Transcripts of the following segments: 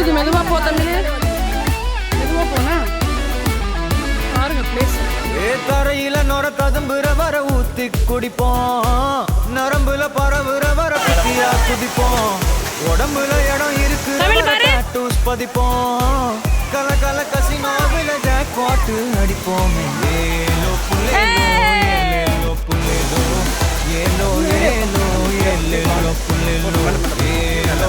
இது மெதுவாக போ தம்பி மெதுவாக போனா? பாருங்க பிளேஸ் தரையில நொர ததும்புற வர ஊத்தி குடிப்போம். நரம்புல பரவுற வர குத்தியா குதிப்போம். உடம்புல இடம் இருக்கு பதிப்போம். கல கல கசினோவில் ஜாக் பாட்டு அடிப்போம். ஏலோ புள்ளேலோ ஏலோ புள்ளேலோ. ஏலோ ஏலோ ஏலோ புள்ளேலோ. ஏலோ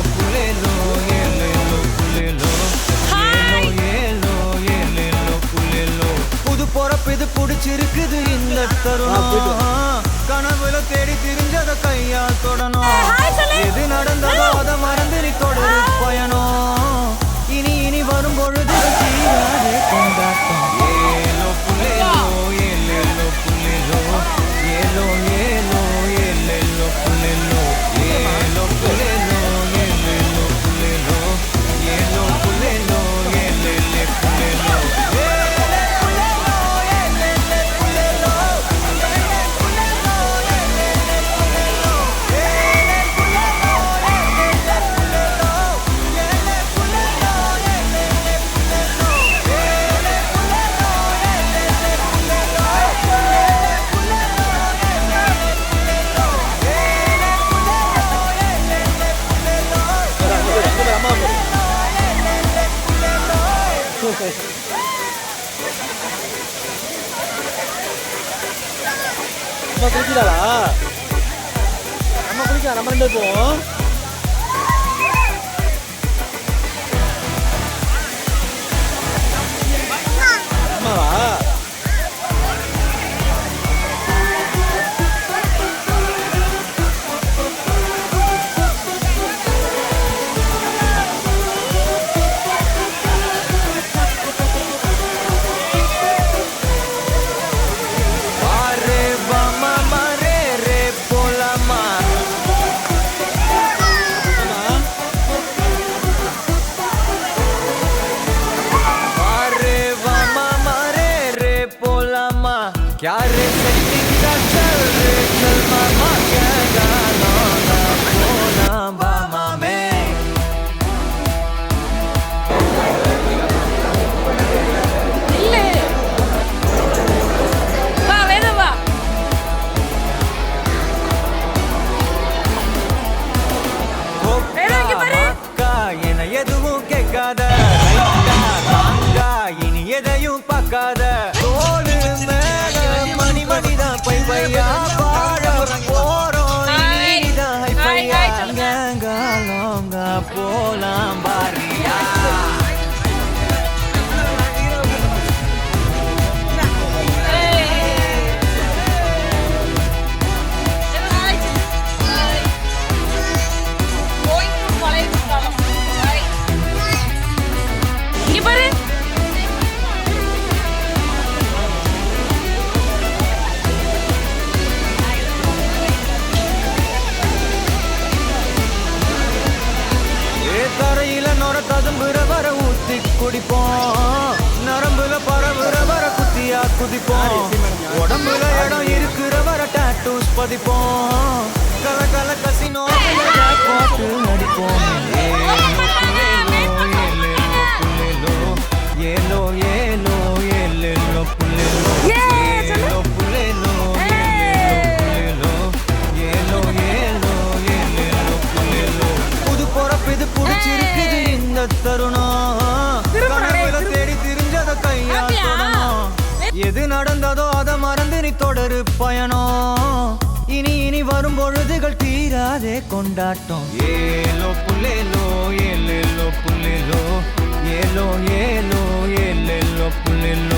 நம்ம குளிக்கிறாளா நம்ம குளிக்கலாம் நம்ம ரெண்டு போவோம் யாரு? από λαμπάρι குடிப்போம். நரம்புல பரவுற வர குத்தியா குதிப்போம். உடம்புல இடம் இருக்கிற வர டாட்டூஸ் பதிப்போம். கல கல கசினோ போட்டு நடிப்போம். எது நடந்ததோ அதை மறந்து நீ தொடரு பயணம் இனி இனி வரும் பொழுதுகள் தீராதே கொண்டாட்டம். ஏலோ புல்லேலோ ஏலோ புல்லேலோ ஏலோ ஏலோ ஏலோ புல்லேலோ